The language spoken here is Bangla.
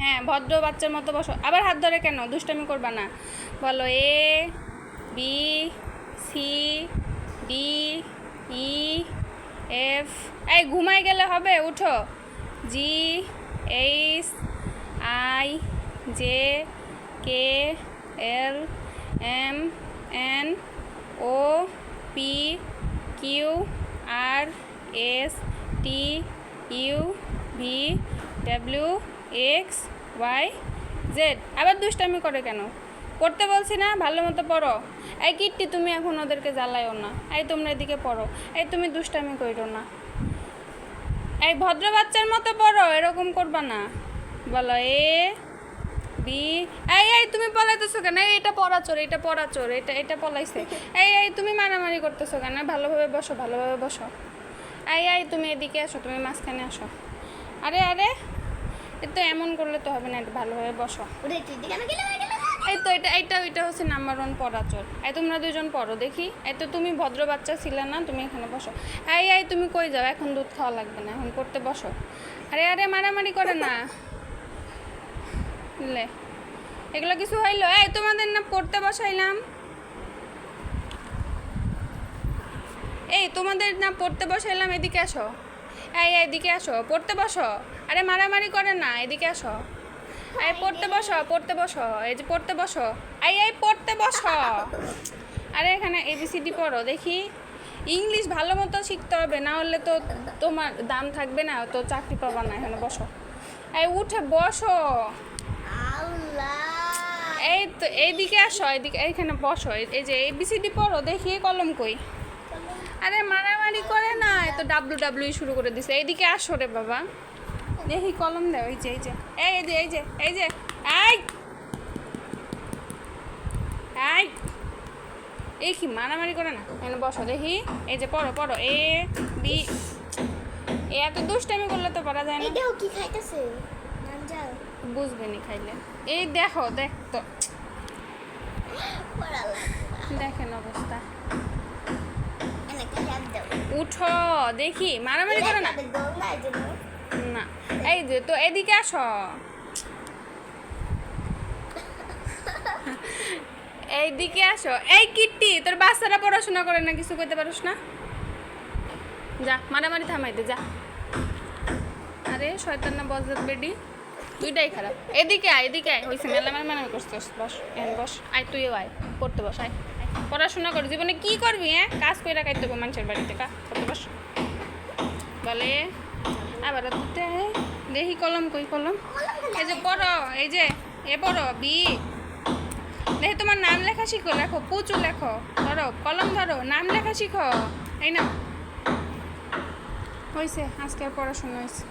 হ্যাঁ ভদ্র বাচ্চার মতো বসো। আবার হাত ধরে কেন? দুষ্টামি করবা না। বলো A, B, C, D, E, F. এই ঘুমাই গেলে হবে? উঠো। G, H, I, J, K, L, M, N, O, P, Q, R, S, T, U, V, W X, Y, Z. আবার দুষ্টামি করে কেন? পড়তে বলছি না, ভালো মতো পড়ো। এই কিট্টি তুমি এখন ওদেরকে জ্বালাইও না। এই তোমরা এদিকে পড়ো। এই তুমি দুষ্টামি করো না। এই ভদ্র বাচ্চার মতো পড়ো, এরকম করবা না। বলো এ, বি, এই এই, তুমি পলাইতেছো কেন? এই, এটা পড়া চোর, এটা পড়া চোর, এটা এটা পলাইছে। এই এই, তুমি মারামারি করতেছো কেন? ভালোভাবে বসো ভালোভাবে বসো। এই এই, তুমি এদিকে আসো, তুমি মাঝখানে আসো। আরে আরে তো এমন করলে তো হবে না একটু ভালোভাবে বসো। এই তো এটা এটা ওইটা হচ্ছে নাম্বার ওয়ান পড়া চোর এই তোমরা দুজন পড়ো দেখি। এই তো তুমি ভদ্র বাচ্চা ছিলে না তুমি এখানে বসো। এই এই তুমি কই যাও? এখন দুধ খাওয়া লাগবে না এখন পড়তে বসো। আরে আরে মারামারি করে না। লে এগুলো কিছু হইল? এই তোমাদের না পড়তে বসাইলাম। এই তোমাদের না পড়তে বসাইলাম এদিকে আসো। এই এদিকে আসো পড়তে বসো। আরে মারামারি করে না এদিকে আসো। এই পড়তে বসো পড়তে বসো এই যে পড়তে বসো। এই এই পড়তে বসো। আরে এখানে এবিসিডি পড়ো দেখি। ইংলিশ ভালো মতো শিখতে হবে না হলে তো তোমার দাম থাকবে না তো চাকরি পাবা না এখানে বসো। এই উঠে বসো। এই তো এইদিকে আসো এইদিকে এইখানে বসো। এই- এই যে এবিসিডি পড়ো দেখি কলম কই। আরে মারামারি করে না ডাব্লু ডাব্লিউ শুরু করে দিছে। এইদিকে আসো রে বাবা। দেখি কলম দাও এই যে এই যে। এই যে এই যে এই যে এই। এই। এই কি মারামারি করে না? এখানে বসো দেখি। এই যে পড়ো পড়ো। A B. এ এত দুষ্টামি করলে তো পড়া যায় না। এটাও কি খাইতেছে। বুঝবে নি খাইলে। এই দেখো দেখ তো পড়ালা দেখেন অবস্থা। উঠো, দেখি, মারামারি করে না। না, এই যে, তো এদিকে আসো। এইদিকে আসো। এই কিট্টি, তোর বাচ্চারা পড়াশোনা করে না, কিছু করতে পারোস না? যা, মারামারি থামাইতে, যা। আরে, শয়তান না বজাত বেডি। দুইটাই খারাপ। এদিকে আয় এদিকে আয়। হয়েছে মেলা মারামারি করছিস, বস বস। আয়, তুইও আয়, পড়তে বস, আয়। পড়াশোনা কর, জীবনে কি করবি হ্যাঁ? কাজ করে খাইতে হবে মানুষের বাড়িতে, কা বলে, আবার দেখি কলম কই, কলম। এই যে পড়ো, এই যে, এ পড়ো, বি। দেখি তোমার নাম লেখা শিখো, লেখো, পুচু লেখো, ধরো, কলম ধরো, নাম লেখা শিখো। এই না হয়েছে আজকে আর পড়াশোনা হয়েছে